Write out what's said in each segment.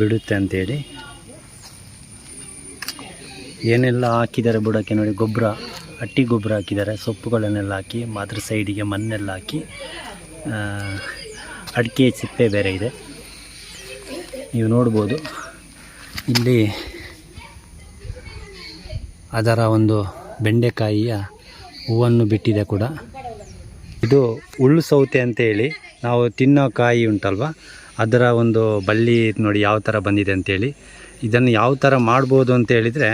ಬಿಡುತ್ತೆ ಅಂತೇಳಿ. ಏನೆಲ್ಲ ಹಾಕಿದ್ದಾರೆ ಬುಡಕ್ಕೆ ನೋಡಿ, ಗೊಬ್ಬರ ಹಟ್ಟಿ ಗೊಬ್ಬರ ಹಾಕಿದ್ದಾರೆ. ಸೊಪ್ಪುಗಳನ್ನೆಲ್ಲ ಹಾಕಿ, ಮಾತ್ರ ಸೈಡಿಗೆ ಮಣ್ಣೆಲ್ಲ ಹಾಕಿ ಅಡಿಕೆ ಸಿಪ್ಪೆ ಬೇರೆ ಇದೆ. ನೀವು ನೋಡ್ಬೋದು. ಇಲ್ಲಿ ಅದರ ಒಂದು ಬೆಂಡೆಕಾಯಿಯ ಹೂವನ್ನು ಬಿಟ್ಟಿದೆ ಕೂಡ. ಇದು ಉಳ್ಳು ಸೌತೆ ಅಂತ ಹೇಳಿ ನಾವು ತಿನ್ನೋ ಕಾಯಿ ಉಂಟಲ್ವ? ಅದರ ಒಂದು ಬಳ್ಳಿ ನೋಡಿ ಯಾವ ಥರ ಬಂದಿದೆ ಅಂತೇಳಿ ಇದನ್ನು ಯಾವ ಥರ ಮಾಡ್ಬೋದು ಅಂತ ಹೇಳಿದರೆ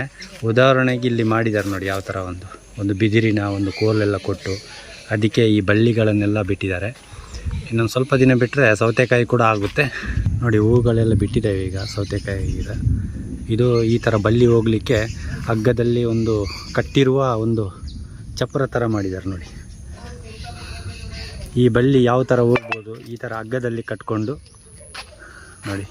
ಉದಾಹರಣೆಗೆ ಇಲ್ಲಿ ಮಾಡಿದ್ದಾರೆ ನೋಡಿ ಯಾವ ಥರ ಒಂದು ಒಂದು ಬಿದಿರಿನ ಒಂದು ಕೋಲೆಲ್ಲ ಕೊಟ್ಟು ಅದಕ್ಕೆ ಈ ಬಳ್ಳಿಗಳನ್ನೆಲ್ಲ ಬಿಟ್ಟಿದ್ದಾರೆ. ಇನ್ನೊಂದು ಸ್ವಲ್ಪ ದಿನ ಬಿಟ್ಟರೆ ಸೌತೆಕಾಯಿ ಕೂಡ ಆಗುತ್ತೆ. ನೋಡಿ ಹೂಗಳೆಲ್ಲ ಬಿಟ್ಟಿದ್ದಾವೆ ಈಗ ಸೌತೆಕಾಯಿ ಈಗ ಇದು ಈ ಥರ ಬಳ್ಳಿ ಹೋಗಲಿಕ್ಕೆ ಹಗ್ಗದಲ್ಲಿ ಒಂದು ಕಟ್ಟಿರುವ ಒಂದು ಚಪ್ಪರ ಥರ ಮಾಡಿದ್ದಾರೆ ನೋಡಿ. ಈ ಬಳ್ಳಿ ಯಾವ ಥರ ಹೋಗ್ಬೋದು, ಈ ಥರ ಹಗ್ಗದಲ್ಲಿ ಕಟ್ಕೊಂಡು ನೋಡಿ.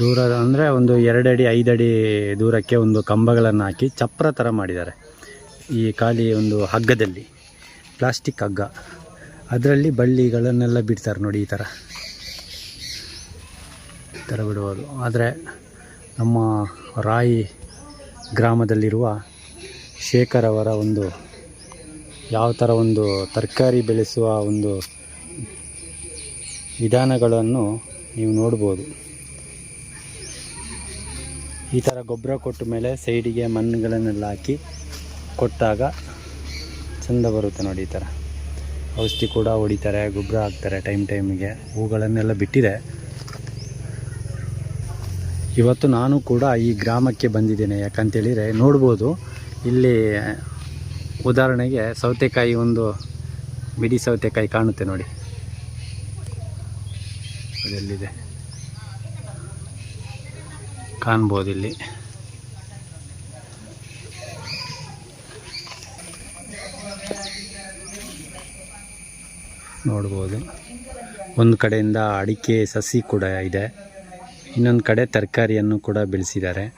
ದೂರ ಅಂದರೆ ಒಂದು ಎರಡಡಿ ಐದಡಿ ದೂರಕ್ಕೆ ಒಂದು ಕಂಬಗಳನ್ನು ಹಾಕಿ ಚಪ್ರ ಥರ ಮಾಡಿದ್ದಾರೆ. ಈ ಖಾಲಿ ಒಂದು ಹಗ್ಗದಲ್ಲಿ, ಪ್ಲಾಸ್ಟಿಕ್ ಹಗ್ಗ. ಅದರಲ್ಲಿ ಬಳ್ಳಿಗಳನ್ನೆಲ್ಲ ಬಿಡ್ತಾರೆ ನೋಡಿ ಈ ಥರ ಈ ಥರ ಬಿಡ್ಬೋದು. ಆದರೆ ನಮ್ಮ ರಾಯಿ ಗ್ರಾಮದಲ್ಲಿರುವ ಶೇಖರ್ ಅವರ ಒಂದು ಯಾವ ಥರ ಒಂದು ತರಕಾರಿ ಬೆಳೆಸುವ ಒಂದು ವಿಧಾನಗಳನ್ನು ನೀವು ನೋಡ್ಬೋದು. ಈ ಥರ ಗೊಬ್ಬರ ಕೊಟ್ಟ ಮೇಲೆ ಸೈಡಿಗೆ ಮಣ್ಣುಗಳನ್ನೆಲ್ಲ ಹಾಕಿ ಕೊಟ್ಟಾಗ ಚೆಂದ ಬರುತ್ತೆ ನೋಡಿ ಈ ಥರ ಔಷಧಿ ಕೂಡ ಹೊಡಿತಾರೆ, ಗೊಬ್ಬರ ಹಾಕ್ತಾರೆ ಟೈಮ್ ಟೈಮಿಗೆ ಹೂಗಳನ್ನೆಲ್ಲ ಬಿಟ್ಟಿದೆ. ಇವತ್ತು ನಾನು ಕೂಡ ಈ ಗ್ರಾಮಕ್ಕೆ ಬಂದಿದ್ದೇನೆ ಯಾಕಂತೇಳಿದರೆ ನೋಡ್ಬೋದು. ಇಲ್ಲಿ ಉದಾಹರಣೆಗೆ ಸೌತೆಕಾಯಿ ಒಂದು ಬಿಡಿ ಸೌತೆಕಾಯಿ ಕಾಣುತ್ತೆ ನೋಡಿ. ಅದೆಲ್ಲಿದೆ? ಕಾಣ್ಬೋದು ಇಲ್ಲಿ. ನೋಡ್ಬೋದು. ಒಂದು ಕಡೆಯಿಂದ ಅಡಿಕೆ ಸಸಿ ಕೂಡ ಇದೆ. ಇನ್ನೊಂದು ಕಡೆ ತರಕಾರಿಯನ್ನು ಕೂಡ ಬೆಳೆಸಿದ್ದಾರೆ.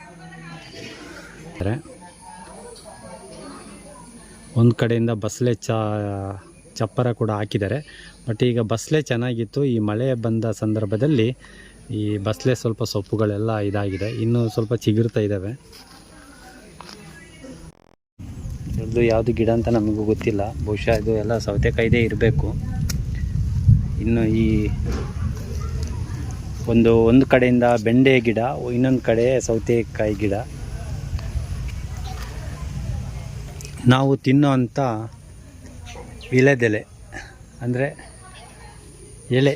ಒಂದು ಕಡೆಯಿಂದ ಬಸಳೆ ಚ, ಚಪ್ಪರ ಕೂಡ ಹಾಕಿದ್ದಾರೆ. ಬಟ್ ಈಗ ಬಸಳೆ ಚೆನ್ನಾಗಿತ್ತು. ಈ ಮಳೆ ಬಂದ ಸಂದರ್ಭದಲ್ಲಿ ಈ ಬಸಳೆ ಸ್ವಲ್ಪ ಸೊಪ್ಪುಗಳೆಲ್ಲ ಇದಾಗಿದೆ. ಇನ್ನೂ ಸ್ವಲ್ಪ ಚಿಗುರ್ತಾ ಇದ್ದಾವೆ ಇದು ಯಾವುದು ಗಿಡ ಅಂತ ನಮಗೂ ಗೊತ್ತಿಲ್ಲ. ಬಹುಶಃ ಇದು ಎಲ್ಲ ಸೌತೆಕಾಯಿದೇ ಇರಬೇಕು. ಇನ್ನು ಈ ಒಂದು ಒಂದು ಕಡೆಯಿಂದ ಬೆಂಡೆ ಗಿಡ, ಇನ್ನೊಂದು ಕಡೆ ಸೌತೆಕಾಯಿ ಗಿಡ. ನಾವು ತಿನ್ನೋ ಅಂಥ ವಿಳೆದೆಲೆ ಅಂದರೆ ಎಲೆ,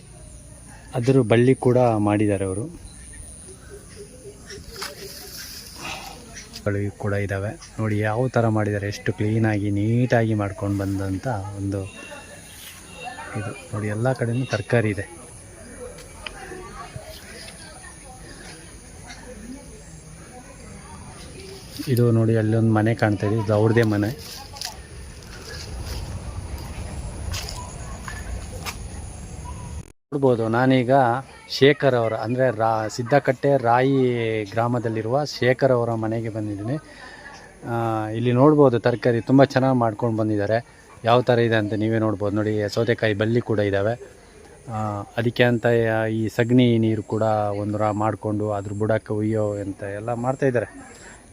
ಅದರ ಬಳ್ಳಿ ಕೂಡ ಮಾಡಿದ್ದಾರೆ ಅವರು. ಗಳು ಕೂಡ ಇದ್ದಾವೆ ನೋಡಿ ಯಾವ ಥರ ಮಾಡಿದ್ದಾರೆ, ಎಷ್ಟು ಕ್ಲೀನಾಗಿ ನೀಟಾಗಿ ಮಾಡ್ಕೊಂಡು ಬಂದಂಥ ಒಂದು ಇದು. ನೋಡಿ, ಎಲ್ಲ ಕಡೆಯೂ ತರಕಾರಿ ಇದೆ. ಇದು ನೋಡಿ, ಅಲ್ಲೊಂದು ಮನೆ ಕಾಣ್ತಾ ಇದೆ. ಇದು ಅವ್ರದ್ದೇ ಮನೆ. ನೋಡ್ಬೋದು, ನಾನೀಗ ಶೇಖರ್ ಅವರ, ಅಂದರೆ ರಾ, ಸಿದ್ದಕಟ್ಟೆ ರಾಯಿ ಗ್ರಾಮದಲ್ಲಿರುವ ಶೇಖರ್ ಅವರ ಮನೆಗೆ ಬಂದಿದ್ದೀನಿ. ಇಲ್ಲಿ ನೋಡ್ಬೋದು, ತರಕಾರಿ ತುಂಬ ಚೆನ್ನಾಗಿ ಮಾಡ್ಕೊಂಡು ಬಂದಿದ್ದಾರೆ. ಯಾವ ಥರ ಇದೆ ಅಂತ ನೀವೇ ನೋಡ್ಬೋದು. ನೋಡಿ, ಸೌತೆಕಾಯಿ ಬಳ್ಳಿ ಕೂಡ ಇದ್ದಾವೆ ಅದಕ್ಕೆ ಅಂತ ಈ ಸಗಣಿ ನೀರು ಕೂಡ ಒಂದು ರಾ ಮಾಡಿಕೊಂಡು, ಅದ್ರ ಬುಡಕ್ಕೆ ಉಯ್ಯೋ ಅಂತ ಎಲ್ಲ ಮಾಡ್ತಾಯಿದ್ದಾರೆ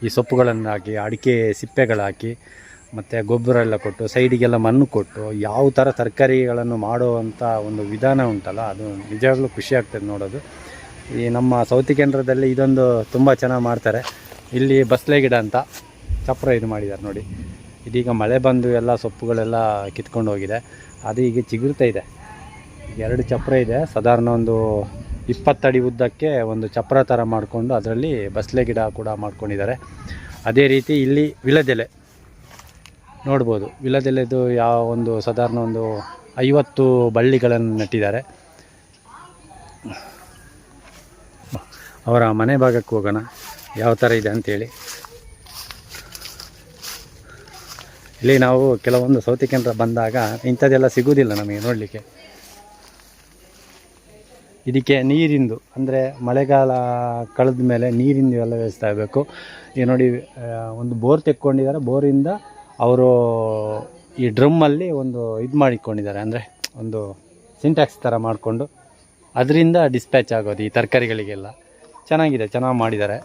ಈ ಸೊಪ್ಪುಗಳನ್ನು ಹಾಕಿ ಅಡಿಕೆ ಸಿಪ್ಪೆಗಳಾಕಿ, ಮತ್ತು ಗೊಬ್ಬರ ಎಲ್ಲ ಕೊಟ್ಟು, ಸೈಡಿಗೆಲ್ಲ ಮಣ್ಣು ಕೊಟ್ಟು, ಯಾವ ಥರ ತರಕಾರಿಗಳನ್ನು ಮಾಡುವಂಥ ಒಂದು ವಿಧಾನ ಉಂಟಲ್ಲ, ಅದು ನಿಜವಾಗ್ಲೂ ಖುಷಿ ಆಗ್ತದೆ ನೋಡೋದು. ಈ ನಮ್ಮ ಸೌತಿ ಕೇಂದ್ರದಲ್ಲಿ ಇದೊಂದು ತುಂಬ ಚೆನ್ನಾಗಿ ಮಾಡ್ತಾರೆ. ಇಲ್ಲಿ ಬಸಳೆ ಗಿಡ ಅಂತ ಚಪ್ರ ಇದು ಮಾಡಿದ್ದಾರೆ ನೋಡಿ. ಇದೀಗ ಮಳೆ ಬಂದು ಎಲ್ಲ ಸೊಪ್ಪುಗಳೆಲ್ಲ ಕಿತ್ಕೊಂಡು ಹೋಗಿದೆ. ಅದು ಈಗ ಚಿಗುರ್ತಾ ಇದೆ. ಎರಡು ಚಪ್ರ ಇದೆ. ಸಾಧಾರಣ ಒಂದು ಇಪ್ಪತ್ತಡಿ ಉದ್ದಕ್ಕೆ ಒಂದು ಚಪ್ರ ಥರ ಮಾಡಿಕೊಂಡು ಅದರಲ್ಲಿ ಬಸಳೆ ಗಿಡ ಕೂಡ ಮಾಡ್ಕೊಂಡಿದ್ದಾರೆ. ಅದೇ ರೀತಿ ಇಲ್ಲಿ ವಿಲದೆಲೆ ನೋಡ್ಬೋದು. ವಿಲದೆಲೆದು ಯಾವ ಒಂದು ಸಾಧಾರಣ ಒಂದು ಐವತ್ತು ಬಳ್ಳಿಗಳನ್ನು ನೆಟ್ಟಿದ್ದಾರೆ. ಅವರ ಮನೆ ಭಾಗಕ್ಕೆ ಹೋಗೋಣ. ಯಾವ ಥರ ಇದೆ ಅಂಥೇಳಿ ಇಲ್ಲಿ ನಾವು ಕೆಲವೊಂದು ಸೌತಿಕೇಂದ್ರ ಬಂದಾಗ ಇಂಥದ್ದೆಲ್ಲ ಸಿಗುವುದಿಲ್ಲ ನಮಗೆ ನೋಡಲಿಕ್ಕೆ. ಇದಕ್ಕೆ ನೀರಿಂದು, ಅಂದರೆ ಮಳೆಗಾಲ ಕಳೆದ ಮೇಲೆ ನೀರಿಂದು ಎಲ್ಲ ವ್ಯವಸ್ಥೆ ಆಗಬೇಕು. ಈಗ ನೋಡಿ ಒಂದು ಬೋರ್ ತೆಕ್ಕೊಂಡಿದ್ದಾರೆ. ಬೋರಿಂದ ಅವರು ಈ ಡ್ರಮ್ಮಲ್ಲಿ ಒಂದು ಇದು ಮಾಡಿಕೊಂಡಿದ್ದಾರೆ, ಅಂದರೆ ಒಂದು ಸಿಂಟ್ಯಾಕ್ಸ್ ಥರ ಮಾಡಿಕೊಂಡು ಅದರಿಂದ ಡಿಸ್ಪ್ಯಾಚ್ ಆಗೋದು ಈ ತರಕಾರಿಗಳಿಗೆಲ್ಲ. ಚೆನ್ನಾಗಿದೆ, ಚೆನ್ನಾಗಿ ಮಾಡಿದ್ದಾರೆ.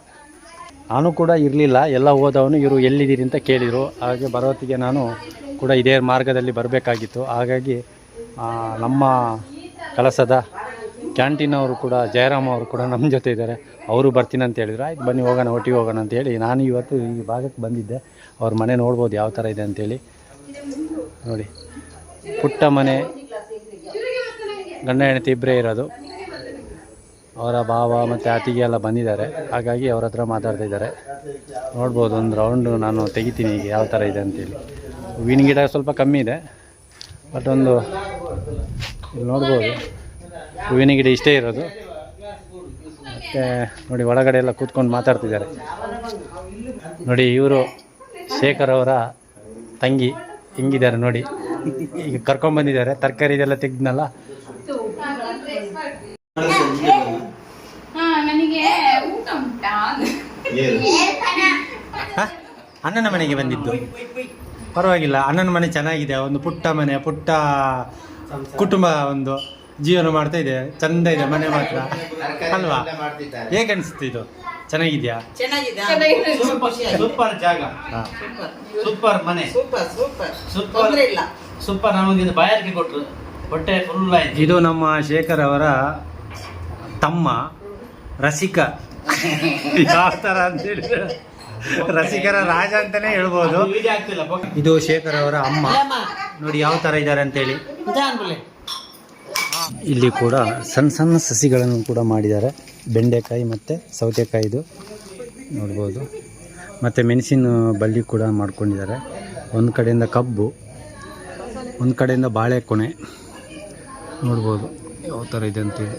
ನಾನು ಕೂಡ ಇರಲಿಲ್ಲ, ಎಲ್ಲ ಹೋದವನು ಇವರು ಎಲ್ಲಿದ್ದೀರಿ ಅಂತ ಕೇಳಿದರು. ಹಾಗೆ ಬರೋತ್ತಿಗೆ ನಾನು ಕೂಡ ಇದೇ ಮಾರ್ಗದಲ್ಲಿ ಬರಬೇಕಾಗಿತ್ತು. ಹಾಗಾಗಿ ನಮ್ಮ ಕಲಸದ ಕ್ಯಾಂಟೀನ್ ಅವರು ಕೂಡ, ಜಯರಾಮ್ ಅವರು ಕೂಡ ನಮ್ಮ ಜೊತೆ ಇದ್ದಾರೆ. ಅವರು ಬರ್ತೀನಿ ಅಂತ ಹೇಳಿದ್ರು. ಆಯ್ತು ಬನ್ನಿ, ಹೋಗೋಣ, ಒಟ್ಟಿಗೆ ಹೋಗೋಣ ಅಂತ ಹೇಳಿ ನಾನು ಇವತ್ತು ಈ ಭಾಗಕ್ಕೆ ಬಂದಿದ್ದೆ. ಅವ್ರ ಮನೆ ನೋಡ್ಬೋದು ಯಾವ ಥರ ಇದೆ ಅಂತೇಳಿ ನೋಡಿ, ಪುಟ್ಟ ಮನೆ, ಗಂಡ ಹೆಂಡತಿ ಇಬ್ಬರೇ ಇರೋದು. ಅವರ ಭಾವ ಮತ್ತು ಆತಿಗೆ ಎಲ್ಲ ಬಂದಿದ್ದಾರೆ. ಹಾಗಾಗಿ ಅವ್ರ ಹತ್ರ ಮಾತಾಡ್ತಾ ಇದ್ದಾರೆ. ನೋಡ್ಬೋದು, ಒಂದು ರೌಂಡು ನಾನು ತೆಗಿತೀನಿ ಈಗ ಯಾವ ಥರ ಇದೆ ಅಂತೇಳಿ ಹೂವಿನ ಗಿಡ ಸ್ವಲ್ಪ ಕಮ್ಮಿ ಇದೆ. ಬಟ್ ಒಂದು ನೋಡ್ಬೋದು. ಹೂವಿನ ಗಿಡ ಇಷ್ಟೇ ಇರೋದು. ಮತ್ತು ನೋಡಿ ಒಳಗಡೆ ಎಲ್ಲ ಕೂತ್ಕೊಂಡು ಮಾತಾಡ್ತಿದ್ದಾರೆ. ನೋಡಿ ಇವರು ಶೇಖರ್ ಅವರ ತಂಗಿ ಹಿಂಗಿದ್ದಾರೆ ನೋಡಿ. ಈಗ ಕರ್ಕೊಂಡ್ಬಂದಿದ್ದಾರೆ ತರಕಾರಿ ಇದೆಲ್ಲ ತೆಗ್ದನಲ್ಲ. ಹಾ ನನಗೆ ಊಟ ಉಂಟಾ? ಅಣ್ಣನ ಮನೆಗೆ ಬಂದಿದ್ದು. ಪರವಾಗಿಲ್ಲ. ಅಣ್ಣನ ಮನೆ ಚೆನ್ನಾಗಿದೆ. ಒಂದು ಪುಟ್ಟ ಮನೆ ಪುಟ್ಟ ಕುಟುಂಬ ಒಂದು. ಜೀವನ ಮಾಡ್ತಾ ಇದೆ. ಚಂದ ಇದೆ ಮನೆ ಮಾತ್ರ. ಅಲ್ವಾ? ಹೇಗೆ ಅನಿಸುತ್ತೆ ಇದು? ಚೆನ್ನಾಗಿದ್ಯಾ? ಚೆನ್ನಾಗಿದೆ. ಸೂಪರ್ ಜಾಗ. ಹಾ. ಸೂಪರ್. ಮನೆ. Super super. ಸೂಪರ್. ಇಲ್ಲ. ಸೂಪರ್ ನಮಗೆ ಇದು ಬಾಯಾರಿಕೆ ಕೊಟ್ಟರು ಹೊಟ್ಟೆ ಫುಲ್ ಆಯ್ತು. ಇದು ನಮ್ಮ ಶೇಖರ್ ಅವರ ತಮ್ಮ ರಸಿಕ. ಯಾವ ಥರ ಅಂತ ಹೇಳಿ ರಸಿಕರ ರಾಜ ಅಂತಾನೆ ಹೇಳ್ಬೋದು. ಇದು ಶೇಖರ್ ಅವರ ಅಮ್ಮ. ನೋಡಿ ಯಾವ ಥರ ಇದ್ದಾರೆ ಅಂತೇಳಿ. ಇಲ್ಲಿ ಕೂಡ ಸಣ್ಣ ಸಣ್ಣ ಸಸಿಗಳನ್ನು ಕೂಡ ಮಾಡಿದ್ದಾರೆ. ಬೆಂಡೆಕಾಯಿ ಮತ್ತು ಸೌತೆಕಾಯಿದು ನೋಡ್ಬೋದು. ಮತ್ತು ಮೆಣಸಿನ ಬಳ್ಳಿ ಕೂಡ ಮಾಡ್ಕೊಂಡಿದ್ದಾರೆ. ಒಂದು ಕಡೆಯಿಂದ ಕಬ್ಬು, ಒಂದು ಕಡೆಯಿಂದ ಬಾಳೆಕೊನೆ ನೋಡ್ಬೋದು ಯಾವ ಥರ ಇದೆ ಅಂತೇಳಿ